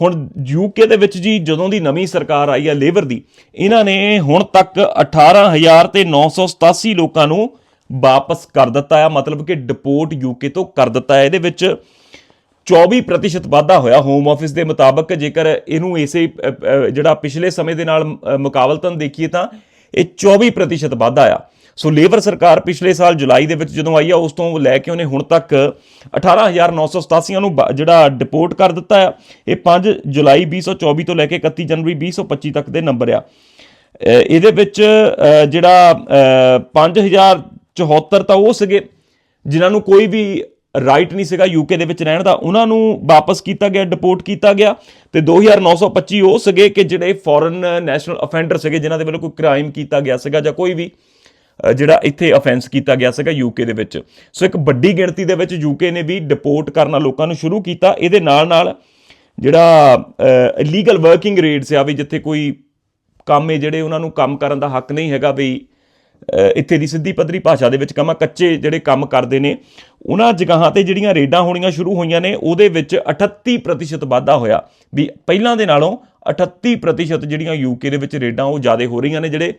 ਹੁਣ ਯੂਕੇ ਦੇ ਵਿੱਚ ਜੀ ਜਦੋਂ ਦੀ ਨਵੀਂ ਸਰਕਾਰ ਆਈ ਹੈ ਲੇਬਰ ਦੀ, ਇਹਨਾਂ ਨੇ ਹੁਣ ਤੱਕ 18000 ਤੇ 987 ਲੋਕਾਂ ਨੂੰ ਵਾਪਸ ਕਰ ਦਿੱਤਾ ਆ ਮਤਲਬ ਕਿ ਡਿਪੋਰਟ ਯੂਕੇ ਤੋਂ ਕਰ ਦਿੱਤਾ ਹੈ। ਇਹਦੇ ਵਿੱਚ 24% ਵਾਧਾ ਹੋਇਆ ਹੋਮ ਆਫਿਸ ਦੇ ਮੁਤਾਬਕ, ਜੇਕਰ ਇਹਨੂੰ ਇਸੇ ਜਿਹੜਾ ਪਿਛਲੇ ਸਮੇਂ ਦੇ ਨਾਲ ਮੁਕਾਬਲਤਨ ਦੇਖੀਏ ਤਾਂ ਇਹ 24% ਵਾਧਾ ਆ। ਸੋ ਲੇਬਰ ਸਰਕਾਰ ਪਿਛਲੇ ਸਾਲ ਜੁਲਾਈ ਦੇ ਵਿੱਚ ਜਦੋਂ ਆਈ ਆ ਉਸ ਤੋਂ ਲੈ ਕੇ ਉਹਨੇ ਹੁਣ ਤੱਕ 18987 ਨੂੰ ਬ- ਜਿਹੜਾ ਡਿਪੋਰਟ ਕਰ ਦਿੱਤਾ ਆ। ਇਹ 5 ਜੁਲਾਈ 2024 ਤੋਂ ਲੈ ਕੇ 31 ਜਨਵਰੀ 2025 ਤੱਕ ਦੇ ਨੰਬਰ ਆ। ਇਹਦੇ ਵਿੱਚ ਅ, ਜਿਹੜਾ ਅ, 5074 ਤਾਂ ਉਹ ਸੀਗੇ ਜਿਨ੍ਹਾਂ ਨੂੰ ਕੋਈ ਵੀ ਰਾਈਟ ਨਹੀਂ ਸੀਗਾ ਯੂਕੇ ਦੇ ਵਿੱਚ ਰਹਿਣ ਦਾ। ਉਹਨਾਂ ਨੂੰ ਵਾਪਸ ਕੀਤਾ ਗਿਆ ਡਿਪੋਰਟ ਕੀਤਾ ਗਿਆ। ਤੇ 2925 ਉਹ ਸੀਗੇ ਕਿ ਜਿਹੜੇ ਫੋਰਨ ਨੈਸ਼ਨਲ ਅਫੈਂਡਰ ਸੀਗੇ ਜਿਨ੍ਹਾਂ ਦੇ ਵੱਲੋਂ ਕੋਈ ਕ੍ਰਾਈਮ ਕੀਤਾ ਗਿਆ ਸੀਗਾ ਜਾਂ ਕੋਈ ਵੀ ਜਿਹੜਾ ਇੱਥੇ ਅਫੈਂਸ ਕੀਤਾ ਗਿਆ ਸੀਗਾ ਯੂਕੇ ਦੇ ਵਿੱਚ। ਸੋ ਇੱਕ ਵੱਡੀ ਗਿਣਤੀ ਦੇ ਵਿੱਚ ਯੂਕੇ ਨੇ ਵੀ ਡਿਪੋਰਟ ਕਰਨਾ ਲੋਕਾਂ ਨੂੰ ਸ਼ੁਰੂ ਕੀਤਾ। ਇਹਦੇ ਨਾਲ ਨਾਲ ਜਿਹੜਾ ਇਲੀਗਲ ਵਰਕਿੰਗ ਰੇਟਸ ਆ ਵੀ ਜਿੱਥੇ ਕੋਈ ਕੰਮ ਹੈ ਜਿਹੜੇ ਉਹਨਾਂ ਨੂੰ ਕੰਮ ਕਰਨ ਦਾ ਹੱਕ ਨਹੀਂ ਹੈਗਾ ਵੀ ਇੱਥੇ ਦੀ ਸਿੱਧੀ ਪੱਧਰੀ ਭਾਸ਼ਾ ਦੇ ਵਿੱਚ ਕਮਾ, ਕੱਚੇ ਜਿਹੜੇ ਕੰਮ ਕਰਦੇ ਨੇ, ਉਹਨਾਂ ਜਗ੍ਹਾਵਾਂ ਤੇ ਜਿਹੜੀਆਂ ਰੇਡਾਂ ਹੋਣੀਆਂ ਸ਼ੁਰੂ ਹੋਈਆਂ ਨੇ, ਉਹਦੇ ਵਿੱਚ 38% ਵਾਧਾ ਹੋਇਆ। ਵੀ ਪਹਿਲਾਂ ਦੇ ਨਾਲੋਂ 38% ਜਿਹੜੀਆਂ ਯੂਕੇ ਦੇ ਵਿੱਚ ਰੇਡਾਂ ਉਹ ਜ਼ਿਆਦਾ ਹੋ ਰਹੀਆਂ ਨੇ ਜਿਹੜੇ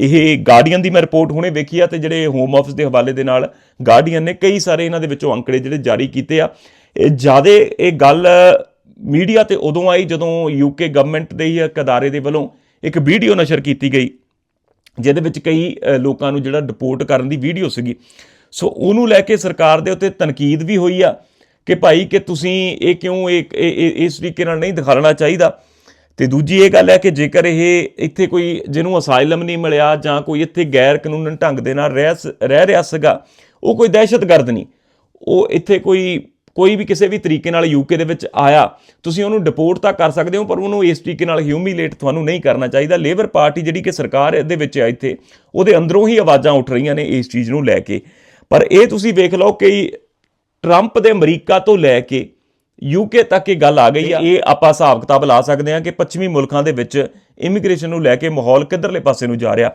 ਇਹ ਗਾਰਡੀਅਨ ਦੀ ਮੈਂ ਰਿਪੋਰਟ ਹੁਣੇ ਵੇਖੀ ਆ ਤੇ ਜਿਹੜੇ ਹੋਮ ਆਫਿਸ ਦੇ ਹਵਾਲੇ ਦੇ ਨਾਲ ਗਾਰਡੀਅਨ ਨੇ ਕਈ ਸਾਰੇ ਇਹਨਾਂ ਦੇ ਵਿੱਚੋਂ ਅੰਕੜੇ ਜਿਹੜੇ ਜਾਰੀ ਕੀਤੇ ਆ। ਇਹ ਜ਼ਿਆਦਾ ਇਹ ਗੱਲ ਮੀਡੀਆ ਤੇ ਉਦੋਂ ਆਈ ਜਦੋਂ ਯੂਕੇ ਗਵਰਨਮੈਂਟ ਦੇ ਹੀ ਇੱਕ ਅਦਾਰੇ ਦੇ ਵੱਲੋਂ ਇੱਕ ਵੀਡੀਓ ਨਸ਼ਰ ਕੀਤੀ ਗਈ, ਜਿਹਦੇ ਵਿੱਚ ਕਈ ਲੋਕਾਂ ਨੂੰ ਜਿਹੜਾ ਡਿਪੋਰਟ ਕਰਨ ਦੀ ਵੀਡੀਓ ਸੀਗੀ। ਸੋ ਉਹਨੂੰ ਲੈ ਕੇ ਸਰਕਾਰ ਦੇ ਉੱਤੇ ਤਨਕੀਦ ਵੀ ਹੋਈ ਆ ਕਿ ਭਾਈ ਕਿ ਤੁਸੀਂ ਇਹ ਕਿਉਂ ਇਹ, ਇਹ- ਇਸ ਤਰੀਕੇ ਨਾਲ ਨਹੀਂ ਦਿਖਾਉਣਾ ਚਾਹੀਦਾ। ਤੇ ਦੂਜੀ ਇਹ ਗੱਲ ਹੈ ਕਿ ਜੇਕਰ ਇਹ ਇੱਥੇ ਕੋਈ ਜਿਹਨੂੰ ਅਸਾਈਲਮ ਨਹੀਂ ਮਿਲਿਆ ਜਾਂ ਕੋਈ ਇੱਥੇ ਗੈਰ ਕਾਨੂੰਨ ਢੰਗ ਦੇ ਨਾਲ ਰਹਿ ਸ- ਰਹਿ ਰਿਹਾ ਸੀਗਾ, ਉਹ ਕੋਈ ਦਹਿਸ਼ਤਗਰਦ ਨਹੀਂ। ਉਹ ਇੱਥੇ ਕੋਈ ਕੋਈ ਵੀ ਕਿਸੇ ਵੀ ਤਰੀਕੇ ਨਾਲ ਯੂਕੇ ਦੇ ਵਿੱਚ ਆਇਆ, ਤੁਸੀਂ ਉਹਨੂੰ ਡਿਪੋਰਟ ਤਾਂ ਕਰ ਸਕਦੇ ਹੋ, ਪਰ ਉਹਨੂੰ ਇਸ ਤਰੀਕੇ ਨਾਲ ਹਿਊਮਿਲੇਟ ਤੁਹਾਨੂੰ ਨਹੀਂ ਕਰਨਾ ਚਾਹੀਦਾ। ਲੇਬਰ ਪਾਰਟੀ ਜਿਹੜੀ ਕਿ ਸਰਕਾਰ ਇਹਦੇ ਵਿੱਚ ਆ ਇੱਥੇ, ਉਹਦੇ ਅੰਦਰੋਂ ਹੀ ਆਵਾਜ਼ਾਂ ਉੱਠ ਰਹੀਆਂ ਨੇ ਇਸ ਚੀਜ਼ ਨੂੰ ਲੈ ਕੇ। ਪਰ ਇਹ ਤੁਸੀਂ ਵੇਖ ਲਓ ਕਿ ਟਰੰਪ ਦੇ ਅਮਰੀਕਾ ਤੋਂ ਲੈ ਕੇ ਯੂਕੇ ਤੱਕ ਇਹ ਗੱਲ ਆ ਗਈ ਆ। ਇਹ ਆਪਾਂ ਹਿਸਾਬ ਕਿਤਾਬ ਲਾ ਸਕਦੇ ਹਾਂ ਕਿ ਪੱਛਮੀ ਮੁਲਕਾਂ ਦੇ ਵਿੱਚ ਇਮੀਗ੍ਰੇਸ਼ਨ ਨੂੰ ਲੈ ਕੇ ਮਾਹੌਲ ਕਿੱਧਰਲੇ ਪਾਸੇ ਨੂੰ ਜਾ ਰਿਹਾ।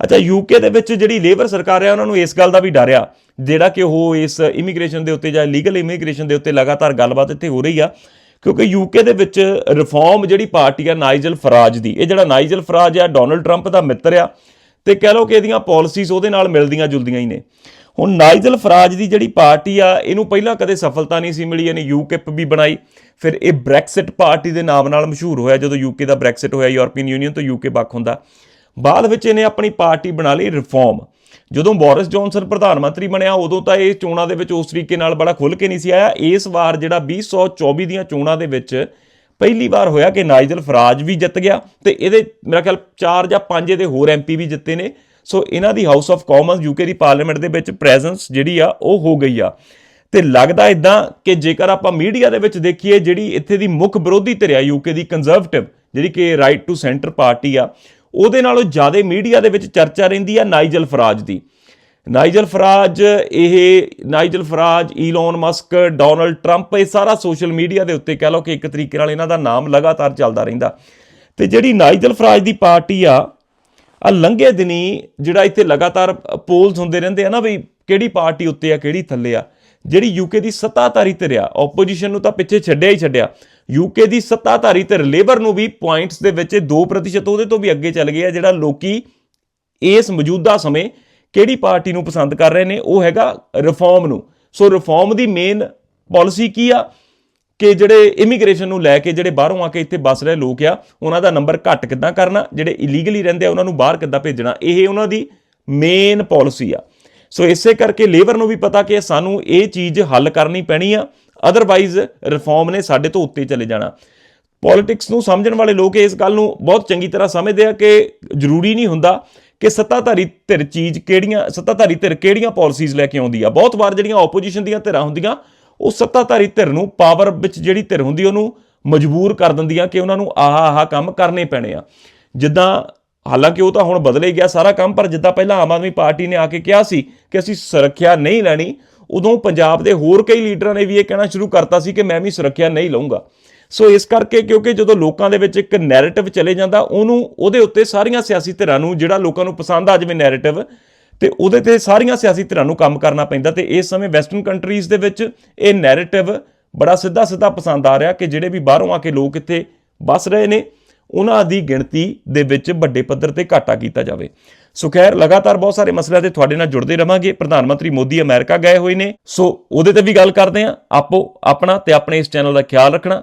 ਅੱਛਾ ਯੂਕੇ ਦੇ ਵਿੱਚ ਜਿਹੜੀ ਲੇਬਰ ਸਰਕਾਰ ਹੈ, ਉਹਨਾਂ ਨੂੰ ਇਸ ਗੱਲ ਦਾ ਵੀ ਡਰ ਆ, ਜਿਹੜਾ ਕਿ ਉਹ ਇਸ ਇਮੀਗ੍ਰੇਸ਼ਨ ਦੇ ਉੱਤੇ ਜਾਂ ਲੀਗਲ ਇਮੀਗ੍ਰੇਸ਼ਨ ਦੇ ਉੱਤੇ ਲਗਾਤਾਰ ਗੱਲਬਾਤ ਇੱਥੇ ਹੋ ਰਹੀ ਆ। ਕਿਉਂਕਿ ਯੂਕੇ ਦੇ ਵਿੱਚ ਰਿਫਾਰਮ ਜਿਹੜੀ ਪਾਰਟੀ ਆ ਨਾਈਜਲ ਫਰਾਜ ਦੀ, ਇਹ ਜਿਹੜਾ ਨਾਈਜਲ ਫਰਾਜ ਆ ਡੋਨਲਡ ਟਰੰਪ ਦਾ ਮਿੱਤਰ ਆ ਤੇ ਕਹਿ ਲਓ ਕਿ ਇਹਦੀਆਂ ਪਾਲਿਸੀਜ਼ ਉਹਦੇ ਨਾਲ ਮਿਲਦੀਆਂ ਜੁਲਦੀਆਂ ਹੀ ਨੇ। ਹੁਣ ਨਾਈਜਲ ਫਰਾਜ ਦੀ ਜਿਹੜੀ ਪਾਰਟੀ ਆ, ਇਹਨੂੰ ਪਹਿਲਾਂ ਕਦੇ ਸਫਲਤਾ ਨਹੀਂ ਸੀ ਮਿਲੀ, ਇਹਨੇ ਯੂਕਿਪ ਵੀ ਬਣਾਈ। ਫਿਰ ਇਹ ਬ੍ਰੈਕਸਿਟ ਪਾਰਟੀ ਦੇ ਨਾਮ ਨਾਲ ਮਸ਼ਹੂਰ ਹੋਇਆ, ਜਦੋਂ ਯੂਕੇ ਦਾ ਬ੍ਰੈਕਸਿਟ ਹੋਇਆ ਯੂਰਪੀਅਨ ਯੂਨੀਅਨ ਤੋਂ ਯੂਕੇ ਵੱਖ ਹੁੰਦਾ। ਬਾਅਦ ਵਿੱਚ ਇਹਨੇ ਆਪਣੀ ਪਾਰਟੀ ਬਣਾ ਲਈ ਰਿਫਾਰਮ ਜਦੋਂ ਬੋਰਿਸ ਜੌਨਸਨ ਪ੍ਰਧਾਨ ਮੰਤਰੀ ਬਣਿਆ, ਉਦੋਂ ਤਾਂ ਇਹ ਚੋਣਾਂ ਦੇ ਵਿੱਚ ਉਸ ਤਰੀਕੇ ਨਾਲ ਬੜਾ ਖੁੱਲ ਕੇ ਨਹੀਂ ਸੀ ਆਇਆ। ਇਸ ਵਾਰ ਜਿਹੜਾ 2024 ਦੀਆਂ ਚੋਣਾਂ ਦੇ ਵਿੱਚ ਪਹਿਲੀ ਵਾਰ ਹੋਇਆ ਕਿ ਨਾਈਜਲ ਫਰਾਜ ਵੀ ਜਿੱਤ ਗਿਆ ਤੇ ਇਹਦੇ ਮੇਰਾ ਖਿਆਲ 4 ਜਾਂ 5 ਇਹਦੇ ਹੋਰ ਐਮਪੀ ਵੀ ਜਿੱਤੇ ਨੇ। ਸੋ ਇਹਨਾਂ ਦੀ ਹਾਊਸ ਆਫ ਕਾਮਨਸ ਯੂਕੇ ਦੀ ਪਾਰਲੀਮੈਂਟ ਦੇ ਵਿੱਚ ਪ੍ਰੈਜ਼ੈਂਸ ਜਿਹੜੀ ਆ, ਉਹ ਹੋ ਗਈ ਆ। ਤੇ ਲੱਗਦਾ ਇਦਾਂ ਕਿ ਜੇਕਰ ਆਪਾਂ ਮੀਡੀਆ ਦੇ ਵਿੱਚ ਦੇਖੀਏ, ਜਿਹੜੀ ਇੱਥੇ ਦੀ ਮੁੱਖ ਵਿਰੋਧੀ ਧਿਰ ਆ ਯੂਕੇ ਦੀ ਕੰਜ਼ਰਵੇਟਿਵ ਜਿਹੜੀ ਕਿ ਰਾਈਟ ਟੂ ਸੈਂਟਰ ਪਾਰਟੀ ਆ, ਉਹਦੇ ਨਾਲੋਂ ਜ਼ਿਆਦਾ ਮੀਡੀਆ ਦੇ ਵਿੱਚ ਚਰਚਾ ਰਹਿੰਦੀ ਆ ਨਾਈਜਲ ਫਰਾਜ ਦੀ। ਨਾਈਜਲ ਫਰਾਜ, ਇਹ Nigel Farage, Elon Musk, Donald Trump, ਇਹ ਸਾਰਾ ਸੋਸ਼ਲ ਮੀਡੀਆ ਦੇ ਉੱਤੇ ਕਹਿ ਲਓ ਕਿ ਇੱਕ ਤਰੀਕੇ ਨਾਲ ਇਹਨਾਂ ਦਾ ਨਾਮ ਲਗਾਤਾਰ ਚੱਲਦਾ ਰਹਿੰਦਾ। ਤੇ ਜਿਹੜੀ ਨਾਈਜਲ ਫਰਾਜ ਦੀ ਪਾਰਟੀ ਆ ਆ ਲੰਘੇ ਦਿਨੀ ਜਿਹੜਾ ਇੱਥੇ ਲਗਾਤਾਰ ਪੋਲਸ ਹੁੰਦੇ ਰਹਿੰਦੇ ਆ ਨਾ ਵੀ ਕਿਹੜੀ ਪਾਰਟੀ ਉੱਤੇ ਆ, ਕਿਹੜੀ ਥੱਲੇ ਆ, ਜਿਹੜੀ ਯੂਕੇ ਦੀ ਸੱਤਾਧਾਰੀ ਧਿਰ ਆ ਆਪੋਜੀਸ਼ਨ ਨੂੰ ਤਾਂ ਪਿੱਛੇ ਛੱਡਿਆ ਹੀ ਛੱਡਿਆ ਯੂਕੇ ਦੀ ਸੱਤਾਧਾਰੀ ਧਿਰ ਲੇਬਰ ਨੂੰ ਵੀ ਪੁਆਇੰਟਸ ਦੇ ਵਿੱਚ 2% ਉਹਦੇ ਤੋਂ ਵੀ ਅੱਗੇ ਚੱਲ ਗਏ ਆ ਜਿਹੜਾ ਲੋਕੀ ਇਸ ਮੌਜੂਦਾ ਸਮੇਂ ਕਿਹੜੀ ਪਾਰਟੀ ਨੂੰ ਪਸੰਦ ਕਰ ਰਹੇ ਨੇ, ਉਹ ਹੈਗਾ ਰਿਫਾਰਮ ਨੂੰ। ਸੋ ਰਿਫਾਰਮ ਦੀ ਮੇਨ ਪਾਲਿਸੀ ਕੀ ਆ? ਕਿ ਜਿਹੜੇ ਇਮੀਗ੍ਰੇਸ਼ਨ ਨੂੰ ਲੈ ਕੇ, ਜਿਹੜੇ ਬਾਹਰੋਂ ਆ ਕੇ ਇੱਥੇ ਵੱਸ ਰਹੇ ਲੋਕ ਆ, ਉਹਨਾਂ ਦਾ ਨੰਬਰ ਘੱਟ ਕਿੱਦਾਂ ਕਰਨਾ, ਜਿਹੜੇ ਇਲੀਗਲੀ ਰਹਿੰਦੇ ਆ, ਉਹਨਾਂ ਨੂੰ ਬਾਹਰ ਕਿੱਦਾਂ ਭੇਜਣਾ, ਇਹ ਉਹਨਾਂ ਦੀ ਮੇਨ ਪਾਲਿਸੀ ਆ। ਸੋ ਇਸੇ ਕਰਕੇ ਲੇਬਰ ਨੂੰ ਵੀ ਪਤਾ ਕਿ ਸਾਨੂੰ ਇਹ ਚੀਜ਼ ਹੱਲ ਕਰਨੀ ਪੈਣੀ ਆ ਅਦਰਵਾਈਜ਼ ਰਿਫਾਰਮ ਨੇ ਸਾਡੇ ਤੋਂ ਉੱਤੇ ਚਲੇ ਜਾਣਾ। ਪੋਲਿਟਿਕਸ ਨੂੰ ਸਮਝਣ ਵਾਲੇ ਲੋਕ ਇਸ ਗੱਲ ਨੂੰ ਬਹੁਤ ਚੰਗੀ ਤਰ੍ਹਾਂ ਸਮਝਦੇ ਆ ਕਿ ਜ਼ਰੂਰੀ ਨਹੀਂ ਹੁੰਦਾ ਕਿ ਸੱਤਾਧਾਰੀ ਧਿਰ ਚੀਜ਼ ਕਿਹੜੀਆਂ, ਸੱਤਾਧਾਰੀ ਧਿਰ ਕਿਹੜੀਆਂ ਪਾਲਿਸੀਜ਼ ਲੈ ਕੇ ਆਉਂਦੀ ਆ? ਬਹੁਤ ਵਾਰ ਜਿਹੜੀਆਂ ਆਪੋਜੀਸ਼ਨ ਦੀਆਂ ਧਿਰਾਂ ਹੁੰਦੀਆਂ, ਉਹ ਸੱਤਾਧਾਰੀ ਧਿਰ ਨੂੰ ਪਾਵਰ ਵਿੱਚ ਜਿਹੜੀ ਧਿਰ ਹੁੰਦੀ, ਉਹਨੂੰ ਮਜਬੂਰ ਕਰ ਦਿੰਦੀਆਂ ਕਿ ਉਹਨਾਂ ਨੂੰ ਆਹ ਆਹ ਕੰਮ ਕਰਨੇ ਪੈਣੇ ਆ। ਜਿੱਦਾਂ, ਹਾਲਾਂਕਿ ਉਹ ਤਾਂ ਹੁਣ ਬਦਲੇ ਗਿਆ ਸਾਰਾ ਕੰਮ, ਪਰ ਜਿੱਦਾਂ ਪਹਿਲਾਂ ਆਮ ਆਦਮੀ ਪਾਰਟੀ ਨੇ ਆ ਕੇ ਕਿਹਾ ਸੀ ਕਿ ਅਸੀਂ ਸੁਰੱਖਿਆ ਨਹੀਂ ਲੈਣੀ, ਉਦੋਂ ਪੰਜਾਬ ਦੇ ਹੋਰ ਕਈ ਲੀਡਰਾਂ ਨੇ ਵੀ ਇਹ ਕਹਿਣਾ ਸ਼ੁਰੂ ਕਰਤਾ ਸੀ ਕਿ ਮੈਂ ਵੀ ਸੁਰੱਖਿਆ ਨਹੀਂ ਲਵਾਂਗਾ ਸੋ ਇਸ ਕਰਕੇ ਕਿਉਂਕਿ ਜਦੋਂ ਲੋਕਾਂ ਦੇ ਵਿੱਚ ਇੱਕ ਨੈਰੇਟਿਵ ਚਲੇ ਜਾਂਦਾ, ਉਹਨੂੰ, ਉਹਦੇ ਉੱਤੇ ਸਾਰੀਆਂ ਸਿਆਸੀ ਧਿਰਾਂ ਨੂੰ ਜਿਹੜਾ ਲੋਕਾਂ ਨੂੰ ਪਸੰਦ ਆ ਜਾਵੇ ਨੈਰੇਟਿਵ ਤੇ ਉਹਦੇ ਤੇ ਸਾਰੀਆਂ ਸਿਆਸੀ ਧਿਰਾਂ ਨੂੰ ਕੰਮ ਕਰਨਾ ਪੈਂਦਾ ਤੇ ਇਸ ਸਮੇਂ ਵੈਸਟਰਨ ਕੰਟਰੀਜ਼ ਦੇ ਵਿੱਚ ਇਹ ਨੈਰੇਟਿਵ ਬੜਾ ਸਿੱਧਾ ਸਿੱਧਾ ਪਸੰਦ ਆ ਰਿਹਾ ਕਿ ਜਿਹੜੇ ਵੀ ਬਾਹਰੋਂ ਆ ਕੇ ਲੋਕ ਇੱਥੇ ਵਸ ਰਹੇ ਨੇ, ਉਹਨਾਂ ਦੀ ਗਿਣਤੀ ਦੇ ਵਿੱਚ ਵੱਡੇ ਪੱਧਰ ਤੇ ਘਾਟਾ ਕੀਤਾ ਜਾਵੇ। ਸੋ ਖੈਰ, ਲਗਾਤਾਰ ਬਹੁਤ ਸਾਰੇ ਮਸਲਿਆਂ ਤੇ ਤੁਹਾਡੇ ਨਾਲ ਜੁੜਦੇ ਰਵਾਂਗੇ। ਪ੍ਰਧਾਨ ਮੰਤਰੀ ਮੋਦੀ ਅਮਰੀਕਾ ਗਏ ਹੋਏ ਨੇ। ਸੋ ਉਹਦੇ ਤੇ ਵੀ ਗੱਲ ਕਰਦੇ ਆਂ। ਆਪੋ ਆਪਣਾ ਤੇ ਆਪਣੇ ਇਸ ਚੈਨਲ ਦਾ ਖਿਆਲ ਰੱਖਣਾ।